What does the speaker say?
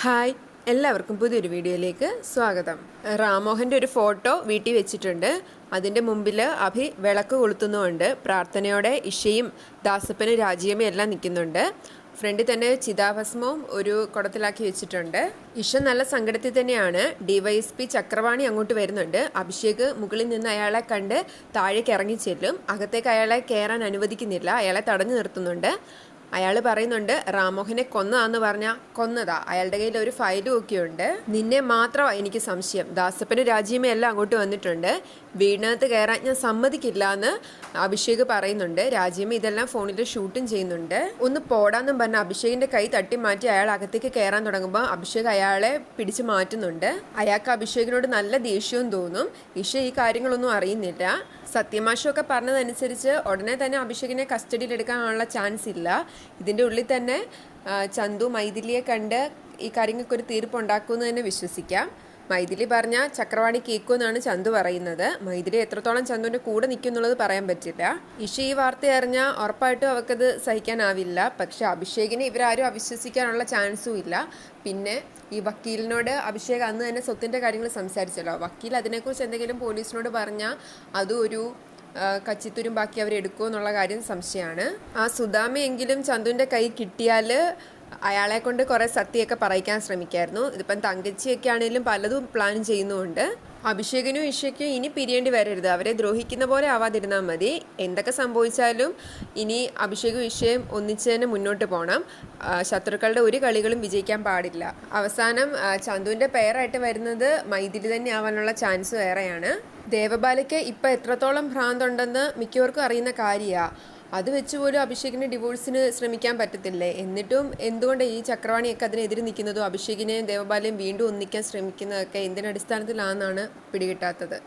Hi എല്ലാവർക്കും പുതിയൊരു വീഡിയോയിലേക്ക് സ്വാഗതം. റാമോഹന്റെ ഒരു ഫോട്ടോ വീട്ടിൽ വെച്ചിട്ടുണ്ട്. അതിന്റെ മുമ്പിൽ അഭി വിളക്ക് കൊളുത്തുന്നുമുണ്ട്. പ്രാർത്ഥനയോടെ ഇഷയും ദാസപ്പനും രാജീവും എല്ലാം നിൽക്കുന്നുണ്ട്. ഫ്രണ്ടിൽ തന്നെ ചിതാഭസ്മവും ഒരു കുടത്തിലാക്കി വെച്ചിട്ടുണ്ട്. ഇഷ നല്ല സങ്കടത്തിൽ തന്നെയാണ്. ഡിവൈഎസ്പി ചക്രവാണി അങ്ങോട്ട് വരുന്നുണ്ട്. അഭിഷേക് മുകളിൽ നിന്ന് അയാളെ കണ്ട് താഴേക്ക് ഇറങ്ങി ചെല്ലും. അകത്തേക്ക് അയാളെ കയറാൻ അനുവദിക്കുന്നില്ല. അയാളെ തടഞ്ഞു നിർത്തുന്നുണ്ട്. അയാൾ പറയുന്നുണ്ട് റാമോഹനെ കൊന്നതാന്ന് പറഞ്ഞാൽ കൊന്നതാ. അയാളുടെ കയ്യിൽ ഒരു ഫയലും ഒക്കെ ഉണ്ട് നിന്നെ മാത്രമാണ് എനിക്ക് സംശയം. ദാസപ്പനും രാജ്യമേ എല്ലാം അങ്ങോട്ട് വന്നിട്ടുണ്ട്. വീടിനകത്ത് കയറാൻ ഞാൻ സമ്മതിക്കില്ല എന്ന് അഭിഷേക് പറയുന്നുണ്ട്. രാജീവ് ഇതെല്ലാം ഫോണിൽ ഷൂട്ടും ചെയ്യുന്നുണ്ട്. ഒന്ന് പോടാന്നും പറഞ്ഞ അഭിഷേകിന്റെ കൈ തട്ടി മാറ്റി അയാൾ അകത്തേക്ക് കയറാൻ തുടങ്ങുമ്പോൾ അഭിഷേക് അയാളെ പിടിച്ചു മാറ്റുന്നുണ്ട്. അയാൾക്ക് അഭിഷേകിനോട് നല്ല ദേഷ്യവും തോന്നും. ഇഷ ഈ കാര്യങ്ങളൊന്നും അറിയുന്നില്ല. സത്യമാഷൊക്കെ പറഞ്ഞതനുസരിച്ച് ഉടനെ തന്നെ അഭിഷേകിനെ കസ്റ്റഡിയിൽ എടുക്കാനുള്ള ചാൻസ് ഇല്ല. ഇതിന്റെ ഉള്ളിൽ തന്നെ ചന്തു മൈഥിലിയെ കണ്ട് ഈ കാര്യങ്ങൾക്ക് ഒരു തീർപ്പുണ്ടാക്കുമെന്ന് തന്നെ വിശ്വസിക്കാം. മൈഥിലി പറഞ്ഞ ചക്രവാണി കേൾക്കുമെന്നാണ് ചന്തു പറയുന്നത്. മൈഥിലി എത്രത്തോളം ചന്തുവിന്റെ കൂടെ നിൽക്കും എന്നുള്ളത് പറയാൻ പറ്റില്ല. ഇഷ ഈ വാർത്ത അറിഞ്ഞാൽ ഉറപ്പായിട്ടും അവൾക്കത് സഹിക്കാനാവില്ല. പക്ഷെ അഭിഷേകിനെ ഇവരാരും അവിശ്വസിക്കാനുള്ള ചാൻസും ഇല്ല. പിന്നെ ഈ വക്കീലിനോട് അഭിഷേക് അന്ന് തന്നെ സ്വത്തിന്റെ കാര്യങ്ങൾ സംസാരിച്ചല്ലോ. വക്കീൽ അതിനെക്കുറിച്ച് എന്തെങ്കിലും പോലീസിനോട് പറഞ്ഞാൽ അതും ഒരു കച്ചിത്തുരും ബാക്കി അവരെടുക്കുമോ എന്നുള്ള കാര്യം സംശയമാണ്. ആ സുദാമയെങ്കിലും ചന്തുവിന്റെ കൈ കിട്ടിയാൽ അയാളെ കൊണ്ട് കുറേ സത്യമൊക്കെ പറയിക്കാൻ ശ്രമിക്കായിരുന്നു. ഇതിപ്പം തങ്കച്ചിയൊക്കെ ആണെങ്കിലും പലതും പ്ലാൻ ചെയ്യുന്നുമുണ്ട്. അഭിഷേകനും ഇഷയ്ക്കും ഇനി പിരിയേണ്ടി വരരുത്. അവരെ ദ്രോഹിക്കുന്ന പോലെ ആവാതിരുന്നാൽ മതി. എന്തൊക്കെ സംഭവിച്ചാലും ഇനി അഭിഷേകും ഇഷയും ഒന്നിച്ച് തന്നെ മുന്നോട്ട് പോകണം ശത്രുക്കളുടെ ഒരു കളികളും വിജയിക്കാൻ പാടില്ല. അവസാനം ചന്തുവിന്റെ പേരായിട്ട് വരുന്നത് മൈഥിലി തന്നെ ആവാനുള്ള ചാൻസ് വേറെയാണ്. ദേവബാലയ്ക്ക് ഇപ്പം എത്രത്തോളം ഭ്രാന്തുണ്ടെന്ന് മിക്കവർക്കും അറിയുന്ന കാര്യമാണ് അത് വെച്ച് പോലും അഭിഷേകിന് ഡിവോഴ്സിന് ശ്രമിക്കാൻ പറ്റത്തില്ലേ? എന്നിട്ടും എന്തുകൊണ്ട് ഈ ചക്രവാണിയൊക്കെ അതിനെതിരെ നിൽക്കുന്നതും അഭിഷേകിനെയും ദേവബാലയും വീണ്ടും ഒന്നിക്കാൻ ശ്രമിക്കുന്നതൊക്കെ എന്തിനടിസ്ഥാനത്തിലാണെന്നാണ് പിടികിട്ടാത്തത്.